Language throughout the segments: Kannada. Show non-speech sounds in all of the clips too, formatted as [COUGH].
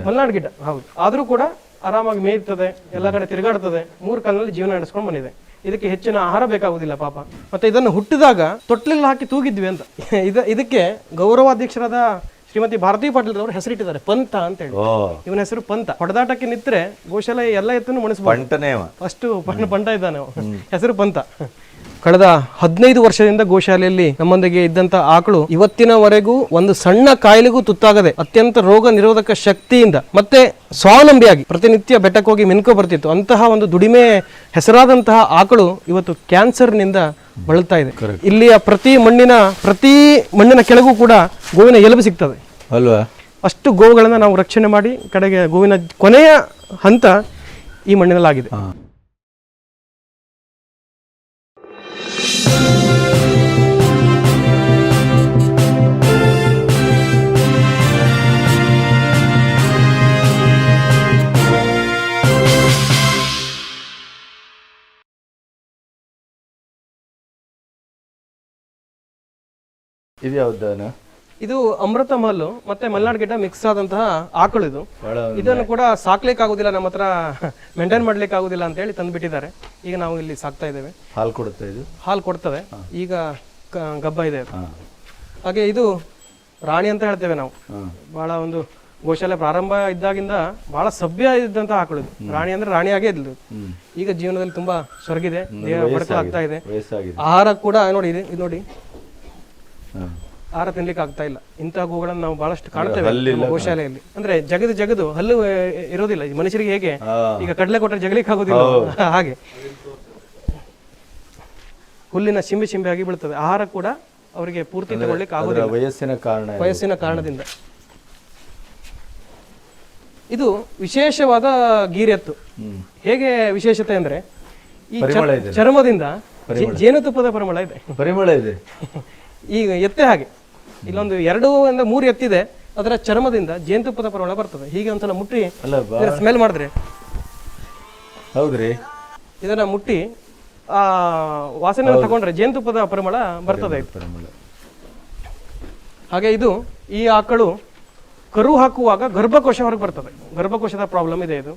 ಮಲ್ನಾಡ್ ಗಿಡ್ಡ ಹೌದು. ಆದ್ರೂ ಕೂಡ ಆರಾಮಾಗಿ ಮೇಯ್ತದೆ ಎಲ್ಲ ಕಡೆ ತಿರುಗಾಡ್ತದೆ ಮೂರು ಕಾಲದಲ್ಲಿ ಜೀವನ ನಡೆಸ್ಕೊಂಡು ಬಂದಿದೆ. ಇದಕ್ಕೆ ಹೆಚ್ಚಿನ ಆಹಾರ ಬೇಕಾಗುವುದಿಲ್ಲ ಪಾಪ. ಮತ್ತೆ ಇದನ್ನು ಹುಟ್ಟಿದಾಗ ತೊಟ್ಲಲ್ಲಿ ಹಾಕಿ ತೂಗಿದ್ವಿ ಅಂತ. [LAUGHS] ಇದ ಇದಕ್ಕೆ ಗೌರವಾಧ್ಯಕ್ಷರಾದ ಶ್ರೀಮತಿ ಭಾರತಿ ಪಾಟೀಲ್ ಅವರು ಹೆಸರಿಟ್ಟಿದ್ದಾರೆ ಪಂತ ಅಂತ ಹೇಳಿ. ಇವನ ಹೆಸರು ಪಂತ. ಹೊಡೆದಾಟಕ್ಕೆ ನಿತ್ರೆ ಗೋಶಾಲೆ ಎಲ್ಲ ಎತ್ತನ್ನು ಮುಣಿಸ್ಬೋದು. ಫಸ್ಟ್ ಪಂಟ ಇದ್ದಾನೆ. ಹೆಸರು ಪಂತ. ಕಳೆದ ಹದಿನೈದು ವರ್ಷದಿಂದ ಗೋಶಾಲೆಯಲ್ಲಿ ನಮ್ಮೊಂದಿಗೆ ಇದ್ದಂತ ಆಕಳು ಇವತ್ತಿನವರೆಗೂ ಒಂದು ಸಣ್ಣ ಕಾಯಿಲೆಗೂ ತುತ್ತಾಗದೆ ಅತ್ಯಂತ ರೋಗ ನಿರೋಧಕ ಶಕ್ತಿಯಿಂದ ಮತ್ತೆ ಸ್ವಾವಲಂಬಿಯಾಗಿ ಪ್ರತಿನಿತ್ಯ ಬೆಟ್ಟಕ್ಕೆ ಹೋಗಿ ಮಿನ್ಕೋ ಬರ್ತಿತ್ತು. ಅಂತಹ ಒಂದು ದುಡಿಮೆ ಹೆಸರಾದಂತಹ ಆಕಳು ಇವತ್ತು ಕ್ಯಾನ್ಸರ್ನಿಂದ ಬಳಲ್ತಾ ಇದೆ. ಇಲ್ಲಿಯ ಪ್ರತಿ ಮಣ್ಣಿನ ಪ್ರತಿ ಮಣ್ಣಿನ ಕೆಳಗೂ ಕೂಡ ಗೋವಿನ ಎಲುಬು ಸಿಗ್ತದೆ. ಅಲ್ವಾ? ಅಷ್ಟು ಗೋವುಗಳನ್ನು ನಾವು ರಕ್ಷಣೆ ಮಾಡಿ ಕಡೆಗೆ ಗೋವಿನ ಕೊನೆಯ ಹಂತ ಈ ಮಣ್ಣಿನಲ್ಲಾಗಿದೆ. ಇದು ಯಾವ್ದು ಇದು ಅಮೃತ ಮಲ್ಲು ಮತ್ತೆ ಮಲ್ನಾಡ್ ಗಿಡ್ಡ ಮಿಕ್ಸ್ ಆದಂತಹ ಆಕಳು ಇದು. ಇದನ್ನು ಕೂಡ ಸಾಕ್ಲಿಕ್ಕೆ ಆಗುದಿಲ್ಲ ನಮ್ಮ ಹತ್ರ ಮೇಂಟೈನ್ ಮಾಡ್ಲಿಕ್ಕೆ ಆಗುದಿಲ್ಲ ಅಂತ ಹೇಳಿ ತಂದ್ಬಿಟ್ಟಿದ್ದಾರೆ. ಈಗ ನಾವು ಇಲ್ಲಿ ಸಾಕ್ತಾ ಇದ್ದೇವೆ. ಹಾಲು ಕೊಡುತ್ತೆ ಇದು? ಹಾಲು ಕೊಡ್ತದೆ. ಈಗ ಗಬ್ಬ ಇದೆ ಹಾಗೆ ಇದು ರಾಣಿ ಅಂತ ಹೇಳ್ತೇವೆ ನಾವು. ಬಹಳ ಒಂದು ಗೋಶಾಲೆ ಪ್ರಾರಂಭ ಇದ್ದಾಗಿಂದ ಬಹಳ ಸಭ್ಯ ಇದ್ದಂತಹ ಆಕಳು ಇದು. ರಾಣಿ ಅಂದ್ರೆ ರಾಣಿಯಾಗೇ ಇದ್ಲು ಈಗ ಜೀವನದಲ್ಲಿ ತುಂಬಾ ಸೊರಗಿದೆ ಆಗ್ತಾ ಇದೆ. ಆಹಾರ ಕೂಡ ನೋಡಿ ಇದು ನೋಡಿ. ಆಹಾರ ತಿನ್ಲಿಕ್ಕೆ ಆಗ್ತಾ ಇಲ್ಲ. ಇಂತಹ ಗೋಗಳನ್ನು ನಾವು ಬಹಳಷ್ಟು ಕಾಣ್ತೇವೆ ನಮ್ಮ ಗೋಶಾಲೆಯಲ್ಲಿ. ಅಂದ್ರೆ ಜಗದು ಜಗದು ಹಲ್ಲು ಇರೋದಿಲ್ಲ. ಈ ಮನುಷ್ಯರಿಗೆ ಹೇಗೆ? ಈಗ ಕಡಲೆ ಕೊಟ್ಟರೆ ಜಗಲಿಕ್ಕೆ ಆಗೋದಿಲ್ಲ. ಹಾಗೆ. ಹುಲ್ಲಿನ ಸಿಂಬೆ ಸಿಂಬೆ ಆಗಿ ಬೀಳ್ತದೆ. ಆಹಾರ ಕೂಡ ಅವರಿಗೆ ಪೂರ್ತಿ ತಗೊಳ್ಳಿಕ್ಕೆ ಆಗೋದಿಲ್ಲ. ವಯಸ್ಸಿನ ಕಾರಣ ವಯಸ್ಸಿನ ಕಾರಣದಿಂದ. ಇದು ವಿಶೇಷವಾದ ಗೀರೆತ್ತು ಹೇಗೆ ವಿಶೇಷತೆ ಅಂದ್ರೆ ಈ. ಚರ್ಮದಿಂದ ಜೇನುತುಪ್ಪದ ಪರಿಮಳ ಇದೆ. ಪರಿಮಳ ಇದೆ. [LAUGHS] ಈಗ ಎತ್ತೆ ಹಾಗೆ. ಇಲ್ಲೊಂದು ಎರಡು ಅಂದ್ರೆ ಮೂರು ಎತ್ತಿದೆ. ಅದರ ಚರ್ಮದಿಂದ ಜೇನುತುಪ್ಪದ ಪರಿಮಳ ಬರ್ತದೆ. ಹೀಗೆ ಒಂದ್ಸಲ ಮುಟ್ಟಿ ಸ್ಮೆಲ್ ಮಾಡಿದ್ರೆ. ಹೌದ್ರಿ. ಇದನ್ನ ಮುಟ್ಟಿ ಆ ವಾಸನೆ ತಗೊಂಡ್ರೆ ಜೇನುತುಪ್ಪದ ಪರಿಮಳ ಬರ್ತದೆ. ಹಾಗೆ ಇದು ಈ ಆಕಳು ಕರು ಹಾಕುವಾಗ ಗರ್ಭಕೋಶ ಹೊರಗೆ ಬರ್ತದೆ. ಗರ್ಭಕೋಶದ ಪ್ರಾಬ್ಲಮ್ ಇದೆ ಇದು.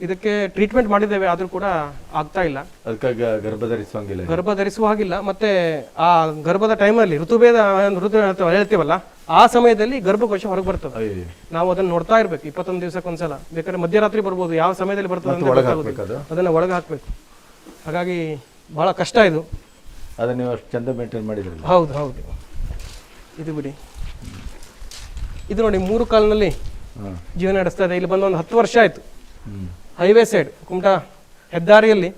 ಇದಕ್ಕೆ ಟ್ರೀಟ್ಮೆಂಟ್ ಮಾಡಿದ್ದೇವೆ ಆದ್ರೂ ಕೂಡ ಆಗ್ತಾ ಇಲ್ಲ. ಅದಕ್ಕಾಗ ಗರ್ಭ ಧರಿಸುವಂಗಿಲ್ಲ ಗರ್ಭ ಧರಿಸುವ ಹಾಗಿಲ್ಲ. ಮತ್ತೆ ಆ ಗರ್ಭದ ಟೈಮಲ್ಲಿ ಋತುಭೇದ ಋತು ಹೇಳ್ತೀವಲ್ಲ ಆ ಸಮಯದಲ್ಲಿ ಗರ್ಭಕೋಶ ಹೊರಗೆ ಬರ್ತದೆ. ನಾವು ಅದನ್ನ ನೋಡ್ತಾ ಇರ್ಬೇಕು. ಇಪ್ಪತ್ತೊಂದು ದಿವಸಕ್ಕೊಂದ್ಸಲ ಬೇಕಾದ್ರೆ ಮಧ್ಯರಾತ್ರಿ ಬರ್ಬೋದು. ಯಾವ ಸಮಯದಲ್ಲಿ ಬರ್ತದೆ ಅಂತ ಅದನ್ನ ಒಳಗೆ ಹಾಕ್ಬೇಕು. ಹಾಗಾಗಿ ಬಹಳ ಕಷ್ಟ ಇದು. ಅದನ್ನ ನೀವು ಅಷ್ಟು ಚಂದ ಮೇಂಟೈನ್ ಮಾಡಿದ್ರಿ ಹೌದು ಹೌದು. ಇದು ಬಿಡಿ. ಇದು ನೋಡಿ ಮೂರು ಕಾಲಿನಲ್ಲಿ ಜೀವನ ನಡೆಸ್ತಾ ಇದೆ. ಇಲ್ಲಿ ಬಂದು ಒಂದು ಹತ್ತು ವರ್ಷ ಆಯ್ತು. ಹೈವೇ ಸೈಡ್ ಕುಮಟಾ ಹೆದ್ದಾರಿಯಲ್ಲಿ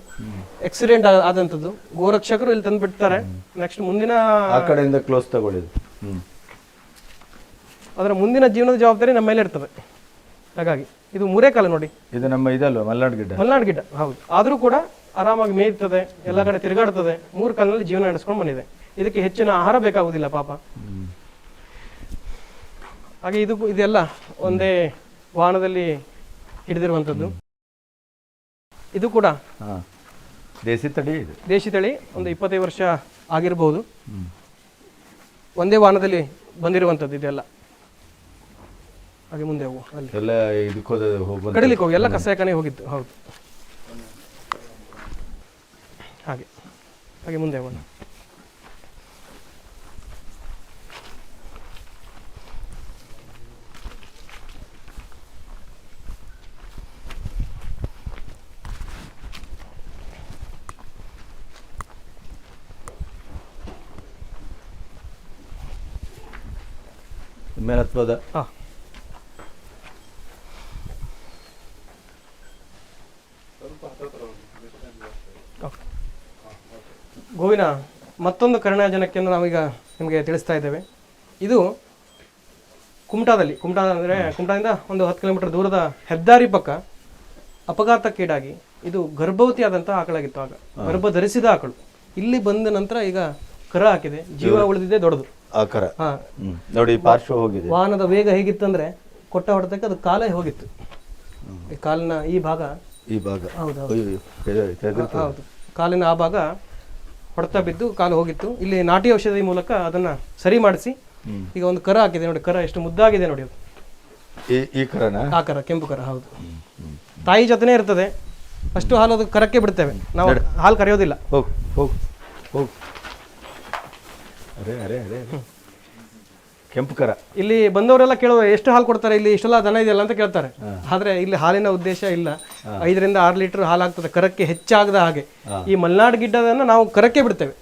ಆಕ್ಸಿಡೆಂಟ್ ಆದಂಥದ್ದು. ಗೋರಕ್ಷಕರು ಇಲ್ಲಿ ತಂದು ಬಿಡ್ತಾರೆ. ನೆಕ್ಸ್ಟ್ ಮುಂದಿನ ಆ ಕಡೆಯಿಂದ ಕ್ಲೋಸ್ ತಗೊಳ್ಳಿದ್ರು ಅದರ ಮುಂದಿನ ಜೀವನದ ಜವಾಬ್ದಾರಿ ನಮ್ಮ ಮೇಲೆ ಇರ್ತದೆ. ಹಾಗಾಗಿ ಇದು ಮೂರೇ ಕಾಲ ನೋಡಿ. ಇದು ನಮ್ಮ ಇದಲ್ವ? ಮಲ್ನಾಡ್ ಗಿಡ್ಡ? ಮಲ್ನಾಡ್ ಗಿಡ್ಡ ಹೌದು. ಆದ್ರೂ ಕೂಡ ಆರಾಮಾಗಿ ಮೇಯ್ತದೆ ಎಲ್ಲ ಕಡೆ ತಿರುಗಾಡ್ತದೆ. ಮೂರು ಕಾಲದಲ್ಲಿ ಜೀವನ ನಡೆಸ್ಕೊಂಡು ಬಂದಿದೆ. ಇದಕ್ಕೆ ಹೆಚ್ಚಿನ ಆಹಾರ ಬೇಕಾಗುದಿಲ್ಲ ಪಾಪ. ಹಾಗೆ ಇದು ಇದೆಲ್ಲ ಒಂದೇ ವಾಹನದಲ್ಲಿ ಹಿಡಿದಿರುವಂಥದ್ದು. ಇದು ಕೂಡ ದೇಸಿ ತಳಿ ಇದು. ದೇಶಿ ತಳಿ ಒಂದು ಇಪ್ಪತ್ತೈದು ವರ್ಷ ಆಗಿರಬಹುದು ಒಂದೇ ವಾಹನದಲ್ಲಿ ಬಂದಿರುವಂತದ್ದು ಇದೆಲ್ಲ. ಹಾಗೆ ಮುಂದೆ ಹೋಗು ಅಲ್ಲಿ. ಎಲ್ಲ ಇದಕ್ಕೆ ಹೋಗಿ ಕಡಿಲಿಕ್ಕೆ ಹೋಗಿ ಎಲ್ಲ ಕಸಾಯಖಾನೆ ಹೋಗಿತ್ತು ಹೌದು. ಹಾಗೆ ಹಾಗೆ ಮುಂದೆ ಹೋಗೋಣ. ಓಕೆ. ಗೋವಿನ ಮತ್ತೊಂದು ಕರುಣಾಜನಕ್ಕೆಂದು ನಾವೀಗ ನಿಮಗೆ ತಿಳಿಸ್ತಾ ಇದ್ದೇವೆ. ಇದು ಕುಮಟಾದಲ್ಲಿ. ಕುಮಟಾ ಅಂದರೆ ಕುಮಟಾದಿಂದ ಒಂದು ಹತ್ತು ಕಿಲೋಮೀಟರ್ ದೂರದ ಹೆದ್ದಾರಿ ಪಕ್ಕ ಅಪಘಾತಕ್ಕೀಡಾಗಿ ಇದು ಗರ್ಭವತಿ ಆದಂತಹ ಆಕಳಾಗಿತ್ತು ಆಗ. ಗರ್ಭ ಧರಿಸಿದ ಆಕಳು. ಇಲ್ಲಿ ಬಂದ ನಂತರ ಈಗ ಕರ ಹಾಕಿದೆ. ಜೀವ ಉಳಿದಿದೆ ದೊಡ್ಡದು. ಆಕಾರ ಹಾ. ನೋಡಿ ಪಾರ್ಶ್ವ ಹೋಗಿದೆ. ವಾಹನದ ವೇಗ ಹೇಗಿತ್ತಂದ್ರೆ ಕೊಟ್ಟ ಹೊಡೆತಕ್ಕೆ ಅದು ಕಾಲೇ ಹೋಗಿತ್ತು. ಈ ಕಾಲಿನ ಈ ಭಾಗ ಈ ಭಾಗ. ಹೌದು ಹೌದು. ಅಯ್ಯೋ, ತೆಗೆದು- ತೆಗೆದು- ಹೌದು. ಕಾಲಿನ ಆ ಭಾಗ ಹೊಡೆತ ಬಿದ್ದು ಕಾಲು ಹೋಗಿತ್ತು. ಇಲ್ಲಿ ನಾಟಿ ಔಷಧಿ ಮೂಲಕ ಅದನ್ನ ಸರಿ ಮಾಡಿಸಿ ಹ್ಮ್. ಈಗ ಒಂದು ಕರ ಹಾಕಿದೆ ನೋಡಿ ಕರ ಎಷ್ಟು ಮುದ್ದಾಗಿದೆ ನೋಡಿ ಅದು. ಈ ಈ ಕರನ? ಆ ಕರ ಕೆಂಪು ಕರ ಹೌದು. ತಾಯಿ ಜೊತೆನೇ ಇರ್ತದೆ. ಅಷ್ಟು ಹಾಲು ಅದು ಕರಕ್ಕೆ ಬಿಡ್ತೇವೆ. ನಾವು ಹಾಲು ಕರೆಯೋದಿಲ್ಲ. ಹೋಗಿ ಹೋಗಿ ಹೋಗ್. ಅರೆ ಅರೆ. ಕೆಂಪು ಕರ. ಇಲ್ಲಿ ಬಂದವರೆಲ್ಲ ಕೇಳುವ ಎಷ್ಟು ಹಾಲು ಕೊಡ್ತಾರೆ ಇಲ್ಲಿ? ಇಷ್ಟೆಲ್ಲ ದನ ಇದೆಯಲ್ಲ ಅಂತ ಕೇಳ್ತಾರೆ. ಆದರೆ ಇಲ್ಲಿ ಹಾಲಿನ ಉದ್ದೇಶ ಇಲ್ಲ. ಐದರಿಂದ ಆರು ಲೀಟರ್ ಹಾಲು ಆಗ್ತದೆ. ಕರಕ್ಕೆ ಹೆಚ್ಚಾಗದ ಹಾಗೆ. ಈ ಮಲೆನಾಡು ಗಿಡ್ಡದನ್ನು ನಾವು ಕರಕ್ಕೆ ಬಿಡ್ತೇವೆ.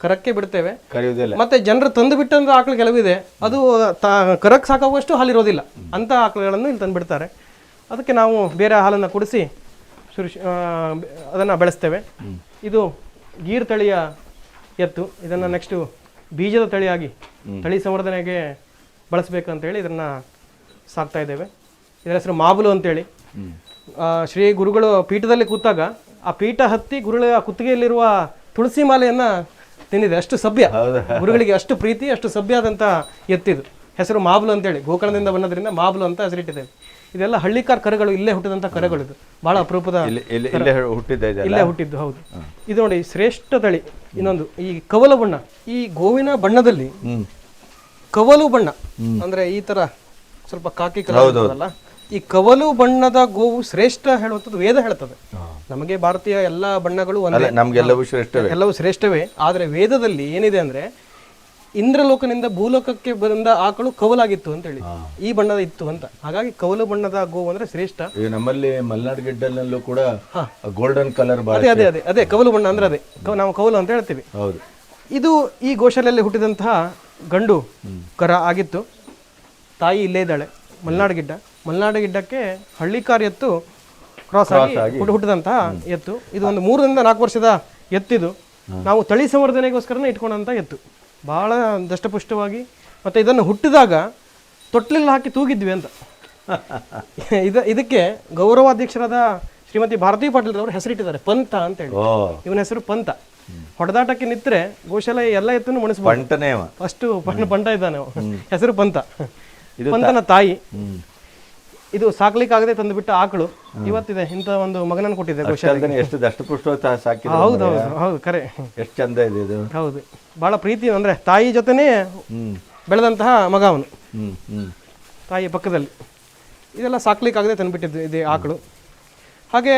ಕರಕ್ಕೆ ಬಿಡ್ತೇವೆ. ಮತ್ತೆ ಜನರು ತಂದು ಬಿಟ್ಟಂತ ಆಕಳು ಕೆಲವಿದೆ. ಅದು ತ- ಕರಕ್ಕೆ ಸಾಕಾಗುವಷ್ಟು ಹಾಲಿರೋದಿಲ್ಲ ಅಂತ ಆಕಳುಗಳನ್ನು ಇಲ್ಲಿ ತಂದು ಬಿಡ್ತಾರೆ. ಅದಕ್ಕೆ ನಾವು ಬೇರೆ ಹಾಲನ್ನು ಕುಡಿಸಿ ಸುರಿಶ್ ಅದನ್ನು ಬೆಳೆಸ್ತೇವೆ. ಇದು ಗೀರ್ ತಳಿಯ ಎತ್ತು. ಇದನ್ನ ನೆಕ್ಸ್ಟು ಬೀಜದ ತಳಿಯಾಗಿ ತಳಿ ಸಂವರ್ಧನೆಗೆ ಬಳಸಬೇಕಂತೇಳಿ ಇದನ್ನ ಸಾಕ್ತಾ ಇದ್ದೇವೆ. ಇದರ ಹೆಸರು ಮಾಬುಲು ಅಂತೇಳಿ. ಆ, ಶ್ರೀ ಗುರುಗಳು ಪೀಠದಲ್ಲಿ ಕೂತಾಗ ಆ ಪೀಠ ಹತ್ತಿ ಗುರುಗಳ ಕುತ್ತಿಗೆಯಲ್ಲಿರುವ ತುಳಸಿ ಮಾಲೆಯನ್ನು ತಿಂದಿದೆ. ಅಷ್ಟು ಸಭ್ಯ. ಗುರುಗಳಿಗೆ ಅಷ್ಟು ಪ್ರೀತಿ ಅಷ್ಟು ಸಭ್ಯ ಆದಂಥ ಎತ್ತಿದು. ಹೆಸರು ಮಾಬುಲು ಅಂತೇಳಿ. ಗೋಕರ್ಣದಿಂದ ಬಂದದ್ರಿಂದ ಮಾಬುಲು ಅಂತ ಹೆಸರಿಟ್ಟಿದ್ದೇವೆ. ಇದೆಲ್ಲ ಹಳ್ಳಿಕಾರ್ ಕರೆಗಳು ಇಲ್ಲೇ ಹುಟ್ಟಿದಂತ ಕರೆಗಳು ಇದು ಬಹಳ ಅಪರೂಪದ ಇಲ್ಲಿ ಇಲ್ಲಿ ಹುಟ್ಟಿದ್ದ ಇದೆಲ್ಲ ಇಲ್ಲೇ ಹುಟ್ಟಿದ್ದು ಹೌದು. ಇದು ನೋಡಿ ಶ್ರೇಷ್ಠ ತಳಿ ಇನ್ನೊಂದು ಈ ಕವಲ ಬಣ್ಣ. ಈ ಗೋವಿನ ಬಣ್ಣದಲ್ಲಿ ಕವಲು ಬಣ್ಣ ಅಂದ್ರೆ ಈ ತರ ಸ್ವಲ್ಪ ಕಾಕಿ ಕಲರ್ ಈ ಕವಲು ಬಣ್ಣದ ಗೋವು ಶ್ರೇಷ್ಠ ಹೇಳುವಂಥದ್ದು ವೇದ ಹೇಳ್ತದೆ. ನಮಗೆ ಭಾರತೀಯ ಎಲ್ಲಾ ಬಣ್ಣಗಳು ಒಂದೇ. ನಮ್ಗೆಲ್ಲವೂ ಶ್ರೇಷ್ಠವೇ? ಎಲ್ಲವೂ ಶ್ರೇಷ್ಠವೇ. ಆದ್ರೆ ವೇದದಲ್ಲಿ ಏನಿದೆ ಅಂದ್ರೆ ಇಂದ್ರಲೋಕನಿಂದ ಭೂಲೋಕಕ್ಕೆ ಬಂದ ಆಕಳು ಕವಲಾಗಿತ್ತು ಅಂತ ಹೇಳಿ ಈ ಬಣ್ಣದ ಇತ್ತು ಅಂತ. ಹಾಗಾಗಿ ಕವಲು ಬಣ್ಣದ ಗೋವು ಅಂದ್ರೆ ಶ್ರೇಷ್ಠ. ನಮ್ಮಲ್ಲಿ ಮಲ್ನಾಡ್ ಗಿಡ್ಡಲ್ಲೂ ಕೂಡ ಗೋಲ್ಡನ್ ಕಲರ್ ಅದೇ ಅದೇ ಅದೇ ಅದೇ ಕವಲು ಬಣ್ಣ ಅಂದ್ರೆ ಅದೇ. ನಾವು ಕವಲು ಅಂತ ಹೇಳ್ತೀವಿ. ಹೌದು. ಇದು ಈ ಗೋಶಾಲೆಯಲ್ಲಿ ಹುಟ್ಟಿದಂತಹ ಗಂಡು ಕರ ಆಗಿತ್ತು. ತಾಯಿ ಇಲ್ಲೇ ಇದ್ದಾಳೆ ಮಲ್ನಾಡ್ ಗಿಡ್ಡ ಮಲ್ನಾಡ್ ಗಿಡ್ಡಕ್ಕೆ ಹಳ್ಳಿಕಾರ್ ಎತ್ತು ಕ್ರಾಸ್ ಆಗಿ. ಹುಟ್ಟು- ಹುಟ್ಟಿದಂತಹ ಎತ್ತು. ಇದು ಒಂದು ಮೂರರಿಂದ ನಾಲ್ಕು ವರ್ಷದ ಎತ್ತಿದು. ನಾವು ತಳಿ ಸಂವರ್ಧನೆಗೋಸ್ಕರನೇ ಇಟ್ಕೊಂಡಂತ ಎತ್ತು. ಬಹಳ ದಷ್ಟಪುಷ್ಟವಾಗಿ ಮತ್ತು ಇದನ್ನು ಹುಟ್ಟಿದಾಗ ತೊಟ್ಲಿಲ್ಲ ಹಾಕಿ ತೂಗಿದ್ವಿ ಅಂತ. [LAUGHS] ಇದು ಇದಕ್ಕೆ ಗೌರವಾಧ್ಯಕ್ಷರಾದ ಶ್ರೀಮತಿ ಭಾರತಿ ಪಾಟೀಲ್ ಅವರು ಹೆಸರಿಟ್ಟಿದ್ದಾರೆ ಪಂತ ಅಂತ ಹೇಳಿ ಇವನ ಹೆಸರು ಪಂತ. ಹೊಡೆದಾಟಕ್ಕೆ ನಿತ್ರೆ ಗೋಶಾಲೆ ಎಲ್ಲ ಎತ್ತನ್ನು ಮುಣಿಸ್ಬೋದು. ಅಷ್ಟು ಪಂಟ ಇದ್ದಾನೆ ಹೆಸರು ಪಂತ. ಇದು ಪಂತನ ತಾಯಿ. ಇದು ಸಾಕ್ಲಿಕ್ಕಾಗದೆ ತಂದುಬಿಟ್ಟು ಆಕಳು. ಇವತ್ತಿದೆ ಇಂಥ ಒಂದು ಮಗನನ್ನು ಕೊಟ್ಟಿದೆ ಅಷ್ಟಲ್ದೇನೆ ಎಷ್ಟು ದಷ್ಟಪುಷ್ಟವಾಗಿ ಸಾಕಿದ ಹೌದು ಹೌದು ಹೌದು ಕರೆ. ಎಷ್ಟು ಚಂದ ಇದೆ ಇದು. ಹೌದು. ಬಹಳ ಪ್ರೀತಿ ಅಂದ್ರೆ ತಾಯಿ ಜೊತೆನೆ ಬೆಳೆದಂತಹ ಮಗ ಅವನು. ತಾಯಿ ಪಕ್ಕದಲ್ಲಿ. ಇದೆಲ್ಲ ಸಾಕ್ಲಿಕ್ಕಾಗದೆ ತಂದುಬಿಟ್ಟಿದ್ದು ಇದೆ ಆಕಳು. ಹಾಗೆ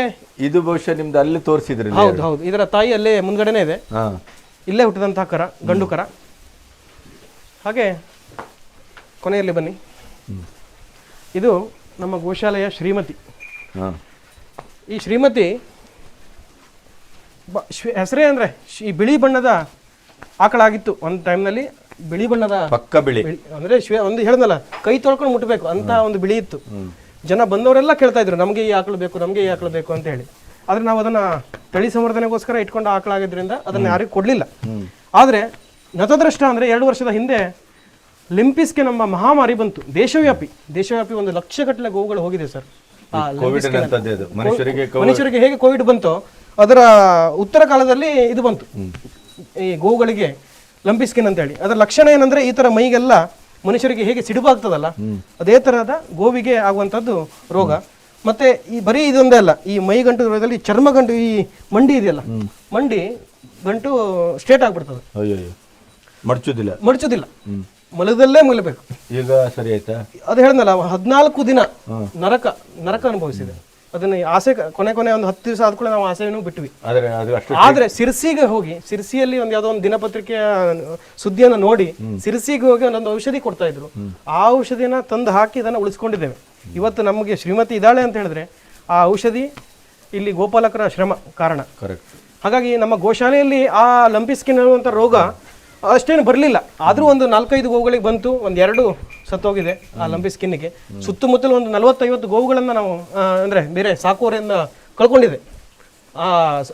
ಇದು ಬಹುಶಃ ನಿಮ್ದು ಅಲ್ಲಿ ತೋರಿಸಿದ್ರಿ ಹೌದು ಹೌದು. ಇದರ ತಾಯಿ ಅಲ್ಲೇ ಮುಂದ್ಗಡೆನೆ ಇದೆ. ಇಲ್ಲೇ ಹುಟ್ಟಿದಂತಹ ಕರ ಗಂಡು ಕರ. ಹಾಗೆ ಕೊನೆಯಲ್ಲಿ ಬನ್ನಿ. ಇದು ನಮ್ಮ ಗೋಶಾಲೆಯ ಶ್ರೀಮತಿ. ಹಾ. ಈ ಶ್ರೀಮತಿ ಬ- ಶ್ವ- ಹೆಸರೇ ಅಂದರೆ ಈ ಬಿಳಿ ಬಣ್ಣದ ಆಕಳಾಗಿತ್ತು. ಒಂದು ಟೈಮ್ನಲ್ಲಿ ಬಿಳಿ ಬಣ್ಣದ ಪಕ್ಕ ಬಿಳಿ. ಅಂದರೆ ಅಂದ್ರೆ ಶ್ವೇ ಒಂದು ಹೇಳ್ದಲ್ಲ ಕೈ ತೊಳ್ಕೊಂಡು ಮುಟ್ಟಬೇಕು ಅಂತ ಒಂದು ಬಿಳಿ ಇತ್ತು. ಜನ ಬಂದವರೆಲ್ಲ ಕೇಳ್ತಾ ಇದ್ರು ನಮಗೆ ಈ ಆಕಳು ಬೇಕು ನಮಗೆ ಈ ಆಕಳು ಬೇಕು ಅಂತ ಹೇಳಿ. ಆದ್ರೆ ನಾವು ಅದನ್ನ ತಳಿ ಸಂವರ್ಧನೆಗೋಸ್ಕರ ಇಟ್ಕೊಂಡು ಆಕಳಾಗಿದ್ರಿಂದ ಅದನ್ನ ಯಾರಿಗೂ ಕೊಡ್ಲಿಲ್ಲ. ಆದ್ರೆ ನತದೃಷ್ಟ ಅಂದ್ರೆ ಎರಡು ವರ್ಷದ ಹಿಂದೆ ಲಿಂಪಿಸ್ಗೆ ನಮ್ಮ ಮಹಾಮಾರಿ ಬಂತು. ದೇಶವ್ಯಾಪಿ. ದೇಶವ್ಯಾಪಿ ಒಂದು ಲಕ್ಷಗಟ್ಟಲೆ ಗೋವುಗಳು ಹೋಗಿದೆ ಸರ್. ಆ ಕೋವಿಡ್ ಅಂತದ್ದೇ ಅದು ಮನುಷ್ಯರಿಗೆ ಕೋ- ಮನುಷ್ಯರಿಗೆ ಹೇಗೆ ಕೋವಿಡ್ ಬಂತೋ ಅದರ ಉತ್ತರ ಕಾಲದಲ್ಲಿ ಇದು ಬಂತು. ಈ ಗೋವುಗಳಿಗೆ ಲಂಪಿಸ್ಕಿನ್ ಅಂತ ಹೇಳಿ. ಅದರ ಲಕ್ಷಣ ಏನಂದ್ರೆ ಈ ತರ ಮೈಗೆಲ್ಲ ಮನುಷ್ಯರಿಗೆ ಹೇಗೆ ಸಿಡುಬಾಗ್ತದಲ್ಲ ಅದೇ ತರಹದ ಗೋವಿಗೆ ಆಗುವಂತದ್ದು ರೋಗ. ಮತ್ತೆ ಈ ಬರೀ ಇದೊಂದೇ ಅಲ್ಲ ಈ ಮೈ ಗಂಟು ರೋಗದಲ್ಲಿ ಚರ್ಮ ಗಂಟು ಈ ಮಂಡಿ ಇದೆಯಲ್ಲ ಮಂಡಿ ಗಂಟು ಸ್ಟ್ರೇಟ್ ಆಗ್ಬಿಡ್ತದೆ. ಅಯ್ಯೋ ಮಡಚುದಿಲ್ಲ. ಮಡಚೋದಿಲ್ಲ. ಮಲದಲ್ಲೇ ಮಲಬೇಕು ಈಗ ಸರಿ ಆಯ್ತಾ? ಅದು ಹೇಳ್ದಲ್ಲ ಹದಿನಾಲ್ಕು ದಿನ ನರಕ ನರಕ ಅನುಭವಿಸಿದೆ. ಅದನ್ನ ಆಸೆ ಕೊನೆ ಕೊನೆ ಒಂದು ಹತ್ತು ದಿವಸ ಆದ್ಕೊಳ್ಳೆ ನಾವು ಆಸೆಯನ್ನು ಬಿಟ್ವಿ. ಆದ್ರೆ ಅದು ಅಷ್ಟು ಆದ್ರೆ ಸಿರ್ಸಿಗೆ ಹೋಗಿ ಸಿರ್ಸಿಯಲ್ಲಿ ಒಂದು ಯಾವ್ದೋ ಒಂದು ದಿನಪತ್ರಿಕೆಯ ಸುದ್ದಿಯನ್ನು ನೋಡಿ ಸಿರ್ಸಿಗೆ ಹೋಗಿ ಒಂದೊಂದು ಔಷಧಿ ಕೊಡ್ತಾ ಇದ್ರು. ಆ ಔಷಧಿನ ತಂದು ಹಾಕಿ ಇದನ್ನ ಉಳಿಸ್ಕೊಂಡಿದ್ದೇವೆ. ಇವತ್ತು ನಮಗೆ ಶ್ರೀಮತಿ ಇದ್ದಾಳೆ ಅಂತ ಹೇಳಿದ್ರೆ ಆ ಔಷಧಿ ಇಲ್ಲಿ ಗೋಪಾಲಕರ ಶ್ರಮ ಕಾರಣ. ಕರೆಕ್ಟ್ ಹಾಗಾಗಿ ನಮ್ಮ ಗೋಶಾಲೆಯಲ್ಲಿ ಆ ಲಂಪಿ ಸ್ಕಿನ್ ಅನ್ನುವಂಥ ರೋಗ ಅಷ್ಟೇನು ಬರಲಿಲ್ಲ. ಆದರೂ ಒಂದು ನಾಲ್ಕೈದು ಗೋವುಗಳಿಗೆ ಬಂತು ಒಂದು ಎರಡು ಸತ್ತೋಗಿದೆ ಆ ಲಂಬಿ ಸ್ಕಿನ್ನಿಗೆ. ಸುತ್ತಮುತ್ತಲು ಒಂದು ನಲವತ್ತೈವತ್ತು ಗೋವುಗಳನ್ನು ನಾವು ಅಂದರೆ ಬೇರೆ ಸಾಕುವರಿಂದ ಕಳ್ಕೊಂಡಿದೆ. ಆ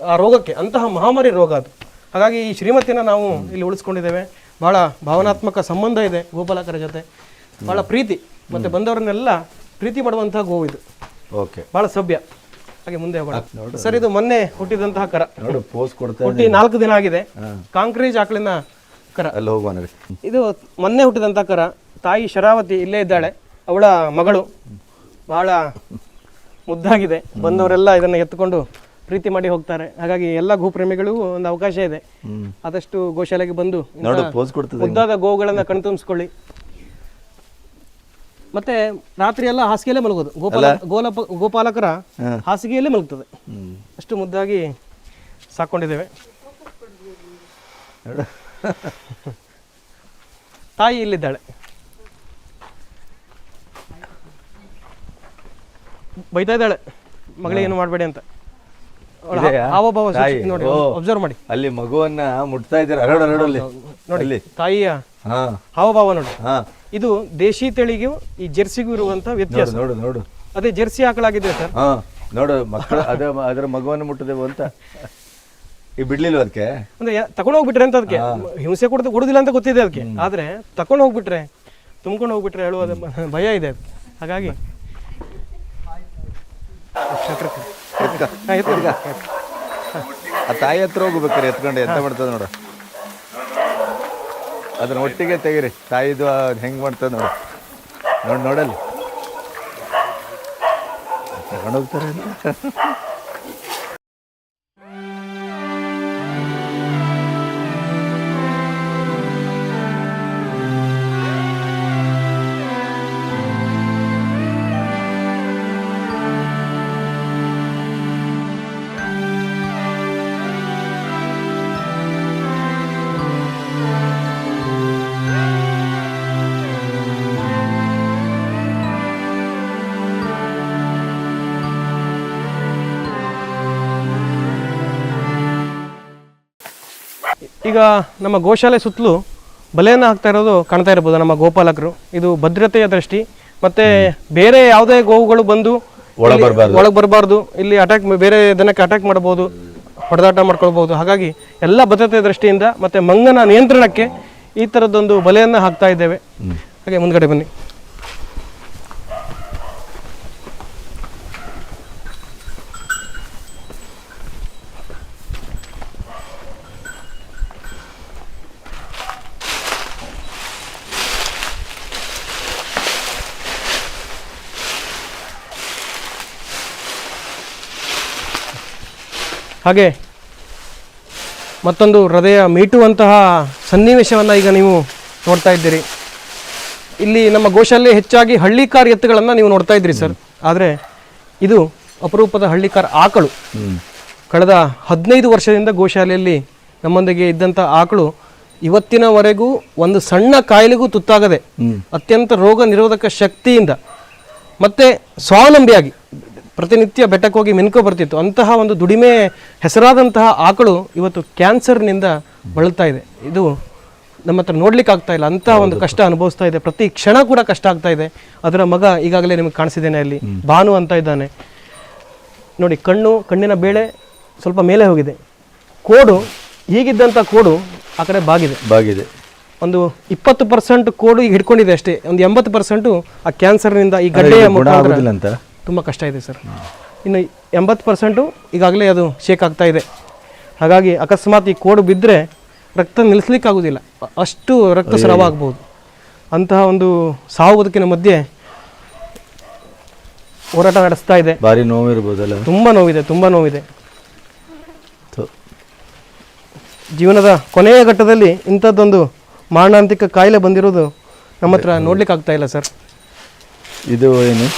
ಆ ರೋಗಕ್ಕೆ ಅಂತಹ ಮಹಾಮಾರಿ ರೋಗ ಅದು. ಹಾಗಾಗಿ ಈ ಶ್ರೀಮತಿನ ನಾವು ಇಲ್ಲಿ ಉಳಿಸ್ಕೊಂಡಿದ್ದೇವೆ. ಭಾಳ ಭಾವನಾತ್ಮಕ ಸಂಬಂಧ ಇದೆ ಗೋಪಾಲಕರ ಜೊತೆ. ಭಾಳ ಪ್ರೀತಿ ಮತ್ತು ಬಂದವರನ್ನೆಲ್ಲ ಪ್ರೀತಿ ಪಡುವಂತಹ ಗೋವು ಇದು. ಓಕೆ. ಭಾಳ ಸಭ್ಯ. ಹಾಗೆ ಮುಂದೆ ಹೋಗೋಣ. ಸರ್ ಇದು ಮೊನ್ನೆ ಹುಟ್ಟಿದಂತಹ ಕರ. ಹುಟ್ಟಿ ನಾಲ್ಕು ದಿನ ಆಗಿದೆ. ಕಾಂಕ್ರೀಜ್ ಆಕಳಿನ ಕರ. ಅಲ್ಲಿ ಹೋಗುವ ಇದು ಮೊನ್ನೆ ಹುಟ್ಟಿದಂತ ಕರ. ತಾಯಿ ಶರಾವತಿ ಇಲ್ಲೇ ಇದ್ದಾಳೆ. ಅವಳ ಮಗಳು ಬಹಳ ಮುದ್ದಾಗಿದೆ. ಬಂದವರೆಲ್ಲ ಇದನ್ನ ಎತ್ತುಕೊಂಡು ಪ್ರೀತಿ ಮಾಡಿ ಹೋಗ್ತಾರೆ. ಹಾಗಾಗಿ ಎಲ್ಲ ಗೋಪ್ರೇಮಿಗಳಿಗೂ ಒಂದು ಅವಕಾಶ ಇದೆ. ಆದಷ್ಟು ಗೋಶಾಲೆಗೆ ಬಂದು ಇಂಥ ಮುದ್ದಾದ ಗೋವುಗಳನ್ನ ಕಣ್ತುಂಬಿಸ್ಕೊಳ್ಳಿ ಮತ್ತೆ ರಾತ್ರಿ ಎಲ್ಲ ಹಾಸಿಗೆಯಲ್ಲೇ ಮಲಗೋದು. ಗೋಪಾಲ ಗೋಲಪ ಗೋಪಾಲಕರ ಹಾಸಿಗೆಯಲ್ಲೇ ಮಲಗ್ತದೆ. ಅಷ್ಟು ಮುದ್ದಾಗಿ ಸಾಕೊಂಡಿದ್ದೇವೆ. [LAUGHS] ತಾಯಿ ಇಲ್ಲಿದ್ದಾಳೆ ಬೈತಾ ಇದ್ದಾಳೆ ಮಗಳಿಗೆ ಏನು ಮಾಡಬೇಡಿ ಅಂತ? ಹಾವಭಾವ ನೋಡಿ. ಅಬ್ಸರ್ವ್ ಮಾಡಿ. ಅಲ್ಲಿ ಮಗುವನ್ನ ಮುಟ್ತಾ ಇದ್ದಾರೆ. ಹರಡು ಹರಡಲ್ಲಿ ಅಲ್ಲಿ. ತಾಯಿಯ ಹಾವಭಾವ ನೋಡಿ. ಹಾ. ಇದು ದೇಶಿ ತಳಿಗೂ ಈ ಜೆರ್ಸಿಗೂ ಇರುವಂತ ವ್ಯತ್ಯಾಸ. ನೋಡು ನೋಡು. ಅದೇ ಜೆರ್ಸಿ ಹಾಕಲಾಗಿದೆ ಸರ್? ನೋಡು ಮಕ್ಕಳು ಅದೇ ಅದರ ಮಗುವನ್ನು ಮುಟ್ಟದೆವು ಅಂತ. ಈಗ ಬಿಡ್ಲಿಲ್ಲ ಅದಕ್ಕೆ? ಅಂದ್ರೆ ತಗೊಂಡು ಹೋಗ್ಬಿಟ್ರೆ ಅಂತ ಅದಕ್ಕೆ. ಹಿಂಸೆ ಕೊಡೋದು ಕೊಡುದಿಲ್ಲ ಅಂತ ಗೊತ್ತಿದೆ ಅದಕ್ಕೆ. ಆದ್ರೆ ತಕೊಂಡು ಹೋಗ್ಬಿಟ್ರೆ ತುಂಬ್ಕೊಂಡು ಹೋಗ್ಬಿಟ್ರೆ ಹೇಳುವ ಭಯ ಇದೆ. ಹಾಗಾಗಿ. ಆ ತಾಯಿ ಹತ್ರ ಹೋಗ್ಬೇಕಾರೆ ಎತ್ಕೊಂಡು. ಎಂತ ಮಾಡ್ತದ ನೋಡು. ಅದನ್ನ ಒಟ್ಟಿಗೆ ತೆಗಿರಿ. ತಾಯಿದು ಹೆಂಗ್ ಮಾಡ್ತದ ನೋಡು. ನೋಡಿ ನೋಡಲ್ಲಿ. ತಗೊಂಡೋಗ್ತಾರೆ ಅಂತ. ಈಗ ನಮ್ಮ ಗೋಶಾಲೆ ಸುತ್ತಲೂ ಬಲೆಯನ್ನು ಹಾಕ್ತಾ ಇರೋದು ಕಾಣ್ತಾ ಇರ್ಬೋದು ನಮ್ಮ ಗೋಪಾಲಕರು. ಇದು ಭದ್ರತೆಯ ದೃಷ್ಟಿ. ಮತ್ತೆ ಬೇರೆ ಯಾವುದೇ ಗೋವುಗಳು ಬಂದು ಒಳಗ್ ಬರ್ಬಾರ್ದು. ಒಳಗೆ ಬರಬಾರ್ದು. ಇಲ್ಲಿ ಅಟ್ಯಾಕ್ ಬೇರೆ ದಿನಕ್ಕೆ ಅಟ್ಯಾಕ್ ಮಾಡಬಹುದು ಹೊಡೆದಾಟ ಮಾಡ್ಕೊಳ್ಬಹುದು ಹಾಗಾಗಿ ಎಲ್ಲ ಭದ್ರತೆಯ ದೃಷ್ಟಿಯಿಂದ ಮತ್ತೆ ಮಂಗನ ನಿಯಂತ್ರಣಕ್ಕೆ ಈ ಥರದ್ದೊಂದು ಬಲೆಯನ್ನು ಹಾಕ್ತಾ ಇದ್ದೇವೆ. ಹಾಗೆ ಮುಂದ್ಗಡೆ ಬನ್ನಿ. ಹಾಗೆ ಮತ್ತೊಂದು ಹೃದಯ ಮೀಟುವಂತಹ ಸನ್ನಿವೇಶವನ್ನು ಈಗ ನೀವು ನೋಡ್ತಾ ಇದ್ದೀರಿ. ಇಲ್ಲಿ ನಮ್ಮ ಗೋಶಾಲೆ ಹೆಚ್ಚಾಗಿ ಹಳ್ಳಿ ಕಾರ್ ಎತ್ತುಗಳನ್ನು ನೀವು ನೋಡ್ತಾ ಇದ್ದೀರಿ ಸರ್. ಆದರೆ ಇದು ಅಪರೂಪದ ಹಳ್ಳಿ ಕಾರ್ ಆಕಳು ಕಳೆದ ಹದಿನೈದು ವರ್ಷದಿಂದ ಗೋಶಾಲೆಯಲ್ಲಿ ನಮ್ಮೊಂದಿಗೆ ಇದ್ದಂಥ ಆಕಳು ಇವತ್ತಿನವರೆಗೂ ಒಂದು ಸಣ್ಣ ಕಾಯಿಲೆಗೂ ತುತ್ತಾಗದೆ ಅತ್ಯಂತ ರೋಗ ನಿರೋಧಕ ಶಕ್ತಿಯಿಂದ ಮತ್ತೆ ಸ್ವಾವಲಂಬಿಯಾಗಿ ಪ್ರತಿನಿತ್ಯ ಬೆಟ್ಟಕ್ಕೆ ಹೋಗಿ ಮಿನ್ಕೋ ಬರ್ತಿತ್ತು. ಅಂತಹ ಒಂದು ದುಡಿಮೆ ಹೆಸರಾದಂತಹ ಆಕಳು ಇವತ್ತು ಕ್ಯಾನ್ಸರ್ನಿಂದ ಬಳಲ್ತಾ ಇದೆ. ಇದು ನಮ್ಮ ಹತ್ರ ನೋಡ್ಲಿಕ್ಕೆ ಆಗ್ತಾ ಇಲ್ಲ. ಅಂತಹ ಒಂದು ಕಷ್ಟ ಅನುಭವಿಸ್ತಾ ಇದೆ. ಪ್ರತಿ ಕ್ಷಣ ಕೂಡ ಕಷ್ಟ ಆಗ್ತಾ ಇದೆ. ಅದರ ಮಗ ಈಗಾಗಲೇ ನಿಮಗೆ ಕಾಣಿಸಿದ್ದೇನೆ ಅಲ್ಲಿ. ಭಾನು ಅಂತ ಇದ್ದಾನೆ. ನೋಡಿ ಕಣ್ಣು ಕಣ್ಣಿನ ಬೇಳೆ ಸ್ವಲ್ಪ ಮೇಲೆ ಹೋಗಿದೆ. ಕೋಡು ಹೀಗಿದ್ದಂಥ ಕೋಡು ಆ ಕಡೆ ಬಾಗಿದೆ. ಬಾಗಿದೆ. ಒಂದು ಇಪ್ಪತ್ತು ಪರ್ಸೆಂಟ್ ಕೋಡು ಈಗ ಹಿಡ್ಕೊಂಡಿದೆ ಅಷ್ಟೇ. ಒಂದು ಎಂಬತ್ತು ಪರ್ಸೆಂಟು ಆ ಕ್ಯಾನ್ಸರ್ನಿಂದ ಈ ಗಡ್ಡೆಯ ಅಂತ. ತುಂಬ ಕಷ್ಟ ಇದೆ ಸರ್. ಇನ್ನು ಎಂಬತ್ತು ಪರ್ಸೆಂಟು ಈಗಾಗಲೇ ಅದು ಶೇಕ್ ಆಗ್ತಾ ಇದೆ. ಹಾಗಾಗಿ ಅಕಸ್ಮಾತ್ ಈ ಕೋಡು ಬಿದ್ದರೆ ರಕ್ತ ನಿಲ್ಲಿಸ್ಲಿಕ್ಕಾಗೋದಿಲ್ಲ ಅಷ್ಟು ರಕ್ತ ಸ್ರಾವ ಆಗ್ಬೋದು ಅಂತಹ ಒಂದು ಸಾವು ಬದುಕಿನ ಮಧ್ಯೆ ಹೋರಾಟ ನಡೆಸ್ತಾ ಇದೆ. ಭಾರಿ ನೋವಿರ್ಬೋದಲ್ಲ? ತುಂಬ ನೋವಿದೆ ತುಂಬ ನೋವಿದೆ. ಜೀವನದ ಕೊನೆಯ ಘಟ್ಟದಲ್ಲಿ ಇಂಥದ್ದೊಂದು ಮಾರಣಾಂತಿಕ ಕಾಯಿಲೆ ಬಂದಿರೋದು ನಮ್ಮ ಹತ್ರ ನೋಡ್ಲಿಕ್ಕೆ ಆಗ್ತಾ ಇಲ್ಲ ಸರ್. ಇದು ಏನು?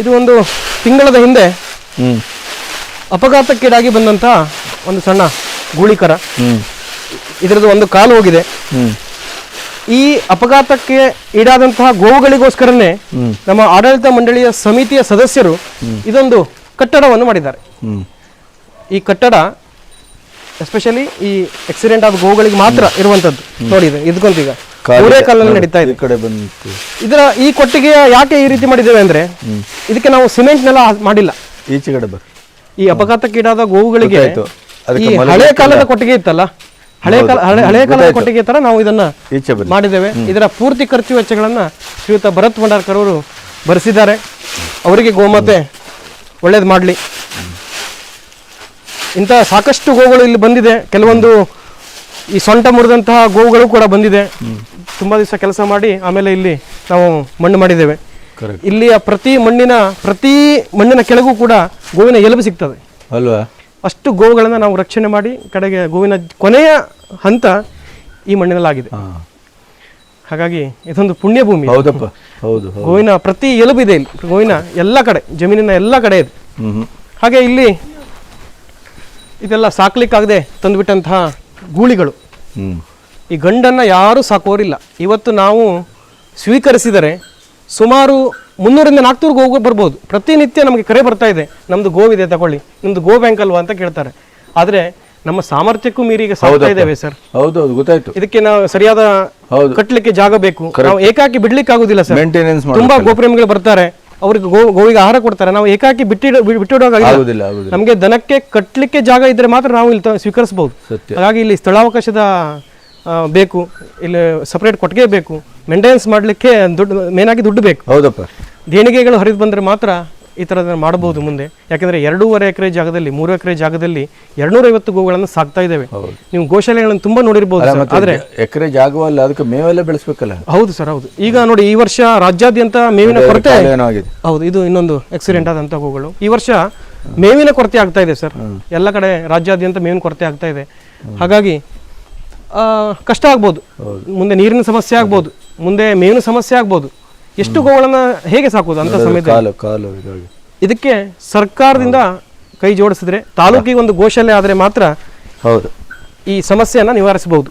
ಇದು ಒಂದು ತಿಂಗಳದ ಹಿಂದೆ ಅಪಘಾತಕ್ಕೀಡಾಗಿ ಬಂದಂತಹ ಒಂದು ಸಣ್ಣ ಗೂಳಿಕರ. ಇದರದ್ದು ಒಂದು ಕಾಲು ಹೋಗಿದೆ. ಈ ಅಪಘಾತಕ್ಕೆ ಈಡಾದಂತಹ ಗೋವುಗಳಿಗೋಸ್ಕರನೇ. ನಮ್ಮ ಆಡಳಿತ ಮಂಡಳಿಯ ಸಮಿತಿಯ ಸದಸ್ಯರು ಇದೊಂದು ಕಟ್ಟಡವನ್ನು ಮಾಡಿದ್ದಾರೆ. ಈ ಕಟ್ಟಡ ಎಸ್ಪೆಷಲಿ ಈ ಆಕ್ಸಿಡೆಂಟ್ ಆದ ಗೋವುಗಳಿಗೆ ಮಾತ್ರ ಇರುವಂತದ್ದು ನೋಡಿ ಇದು ಇದ್ಕೊಂತೀಗ. ಮೂರೇ ಕಾಲಲ್ಲಿ ನಡೀತಾ ಇದೆ. ಈ ಕಡೆ ಬಂತು. ಇದರ ಈ ಕೊಟ್ಟಿಗೆಯ ಯಾಕೆ ಈ ರೀತಿ ಮಾಡಿದ್ದೇವೆ ಅಂದ್ರೆ ಇದಕ್ಕೆ ನಾವು ಸಿಮೆಂಟ್ ನೆಲ ಮಾಡಿಲ್ಲ. ಈಚೆ ಕಡೆ ಬರ್. ಈ ಅಪಘಾತಕ್ಕೀಡಾದ ಗೋವುಗಳಿಗೆ ಗೊತ್ತಾಯ್ತು. ಅದಕ್ಕೆ ಈ ಮಲಗಲಿಕ್ಕೆ ಹಳೆ ಕಾಲದ ಕೊಟ್ಟಿಗೆ ಇತ್ತಲ್ಲ? ಹಳೆ ಕಾಲ ಹಳೆ ಹಳೆ ಕಾಲದ ಕೊಟ್ಟಿಗೆ ತರ ನಾವು ಇದನ್ನ ಈಚೆ ಬನ್ನಿ. ಮಾಡಿದ್ದೇವೆ. ಇದರ ಪೂರ್ತಿ ಖರ್ಚು ವೆಚ್ಚಗಳನ್ನ ಶ್ರೀಯುತ ಭರತ್ ಭಂಡಾರ್ಕರ್ ಅವರು ಭರಿಸಿದ್ದಾರೆ. ಅವರಿಗೆ ಗೋಮಾತೆ ಒಳ್ಳೇದು ಮಾಡಲಿ. ಇಂತಹ ಸಾಕಷ್ಟು ಗೋವುಗಳು ಇಲ್ಲಿ ಬಂದಿದೆ. ಕೆಲವೊಂದು ಈ ಸೊಂಟ ಮುರಿದಂತಹ ಗೋವುಗಳು ಕೂಡ ಬಂದಿದೆ. ತುಂಬಾ ದಿವಸ ಕೆಲಸ ಮಾಡಿ ಆಮೇಲೆ ಇಲ್ಲಿ ನಾವು ಮಣ್ಣು ಮಾಡಿದ್ದೇವೆ. ಇಲ್ಲಿಯ ಪ್ರತಿ ಮಣ್ಣಿನ ಪ್ರತಿ ಮಣ್ಣಿನ ಕೆಳಗೂ ಕೂಡ ಗೋವಿನ ಎಲುಬು ಸಿಗ್ತದೆ. ಅಲ್ವಾ? ಅಷ್ಟು ಗೋವುಗಳನ್ನು ನಾವು ರಕ್ಷಣೆ ಮಾಡಿ ಕಡೆಗೆ ಗೋವಿನ ಕೊನೆಯ ಹಂತ ಈ ಮಣ್ಣಿನಲ್ಲಾಗಿದೆ ಹಾಗಾಗಿ ಇದೊಂದು ಪುಣ್ಯ ಭೂಮಿ ಹೌದಪ್ಪ. ಹೌದು ಗೋವಿನ ಪ್ರತಿ ಎಲುಬು ಇದೆ ಇಲ್ಲಿ. ಗೋವಿನ ಎಲ್ಲ ಕಡೆ ಜಮೀನಿನ ಎಲ್ಲ ಕಡೆ ಇದೆ. ಹಾಗೆ ಇಲ್ಲಿ ಇದೆಲ್ಲ ಸಾಕ್ಲಿಕ್ಕಾಗದೆ ತಂದುಬಿಟ್ಟಂತಹ ಗೂಳಿಗಳು. ಈ ಗಂಡನ್ನು ಯಾರೂ ಸಾಕೋರಿಲ್ಲ. ಇವತ್ತು ನಾವು ಸ್ವೀಕರಿಸಿದರೆ ಸುಮಾರು ಮುನ್ನೂರಿಂದ ನಾಲ್ಕುನೂರಿಗೆ ಹೋಗೋ ಬರ್ಬೋದು. ಪ್ರತಿನಿತ್ಯ ನಮಗೆ ಕರೆ ಬರ್ತಾ ಇದೆ. ನಮ್ಮದು ಗೋವಿದೆ ತಗೊಳ್ಳಿ. ನಿಮ್ಮದು ಗೋ ಬ್ಯಾಂಕ್ ಅಲ್ವಾ ಅಂತ ಕೇಳ್ತಾರೆ. ಆದರೆ ನಮ್ಮ ಸಾಮರ್ಥ್ಯಕ್ಕೂ ಮೀರಿ ಈಗ ಸಾಕ್ತಾ ಇದ್ದೇವೆ ಸರ್. ಹೌದು ಹೌದು ಗೊತ್ತಾಯ್ತು. ಇದಕ್ಕೆ ನಾವು ಸರಿಯಾದ ಕಟ್ಟಲಿಕ್ಕೆ ಜಾಗ ಬೇಕು. ನಾವು ಏಕಾಕಿ ಬಿಡ್ಲಿಕ್ಕೆ ಆಗುದಿಲ್ಲ ಸರ್. ಮೇಂಟೆನೆನ್ಸ್ ತುಂಬಾ ಗೋಪ್ರೇಮಿಗಳು ಬರ್ತಾರೆ. ಅವ್ರಿಗೆ ಗೋ ಗೋವಿಗೆ ಆಹಾರ ಕೊಡ್ತಾರೆ. ನಾವು ಏಕಾಕಿ ಬಿಟ್ಟಿಡ ಆಗುದಿಲ್ಲ ನಮಗೆ ದನಕ್ಕೆ ಕಟ್ಟಲಿಕ್ಕೆ ಜಾಗ ಇದ್ರೆ ಮಾತ್ರ ನಾವು ಇಲ್ಲಿ ಸ್ವೀಕರಿಸಬಹುದು ಹಾಗಾಗಿ ಇಲ್ಲಿ ಸ್ಥಳಾವಕಾಶದ ಬೇಕು. ಇಲ್ಲಿ ಸಪ್ರೇಟ್ ಕೊಟ್ಟಿಗೆ ಬೇಕು. ಮೇಂಟೆನೆನ್ಸ್ ಮಾಡಲಿಕ್ಕೆ ದುಡ್ಡು ಮೇನ್ ಆಗಿ ದುಡ್ಡು ಬೇಕು. ಹೌದಪ್ಪ. ದೇಣಿಗೆಗಳು ಹರಿದು ಬಂದರೆ ಮಾತ್ರ ಈ ಥರದ ಮಾಡಬಹುದು ಮುಂದೆ. ಯಾಕಂದ್ರೆ ಎರಡೂವರೆ ಎಕರೆ ಜಾಗದಲ್ಲಿ ಮೂರು ಎಕರೆ ಜಾಗದಲ್ಲಿ ಎರಡ್ನೂರೈವತ್ತು ಗೋಗಳನ್ನು ಸಾಕ್ತಾ ಇದ್ದೇವೆ. ನೀವು ಗೋಶಾಲೆಗಳನ್ನು ತುಂಬಾ ನೋಡಿರ್ಬೋದು ಆದರೆ ಎಕರೆ ಜಾಗವಲ್ಲ ಅದಕ್ಕೆ ಮೇವೆಲ್ಲ ಬೆಳೆಸಬೇಕಲ್ಲ? ಹೌದು ಸರ್ ಹೌದು. ಈಗ ನೋಡಿ ಈ ವರ್ಷ ರಾಜ್ಯಾದ್ಯಂತ ಮೇವಿನ ಕೊರತೆ ಆಗಿದೆ. ಹೌದು ಇದು ಇನ್ನೊಂದು ಆಕ್ಸಿಡೆಂಟ್ ಆದಂತ ಗೋಗಳು ಈ ವರ್ಷ ಮೇವಿನ ಕೊರತೆ ಆಗ್ತಾ ಇದೆ ಸರ್. ಎಲ್ಲ ಕಡೆ ರಾಜ್ಯಾದ್ಯಂತ ಮೇವಿನ ಕೊರತೆ ಆಗ್ತಾ ಇದೆ. ಹಾಗಾಗಿ ಕಷ್ಟ ಆಗ್ಬೋದು. ಮುಂದೆ ನೀರಿನ ಸಮಸ್ಯೆ ಆಗ್ಬೋದು. ಮುಂದೆ ಮೇವಿನ ಸಮಸ್ಯೆ ಆಗ್ಬೋದು. ಎಷ್ಟು ಗೋಗಳನ್ನು ಹೇಗೆ ಸಾಕೋದು ಅಂತ ಸಮಯದಲ್ಲಿ? ಇದಕ್ಕೆ ಸರ್ಕಾರದಿಂದ ಕೈ ಜೋಡಿಸಿದ್ರೆ ತಾಲೂಕಿಗೆ ಒಂದು ಗೋಶಾಲೆ ಆದರೆ ಮಾತ್ರ ಹೌದು. ಈ ಸಮಸ್ಯೆಯನ್ನು ನಿವಾರಿಸಬಹುದು.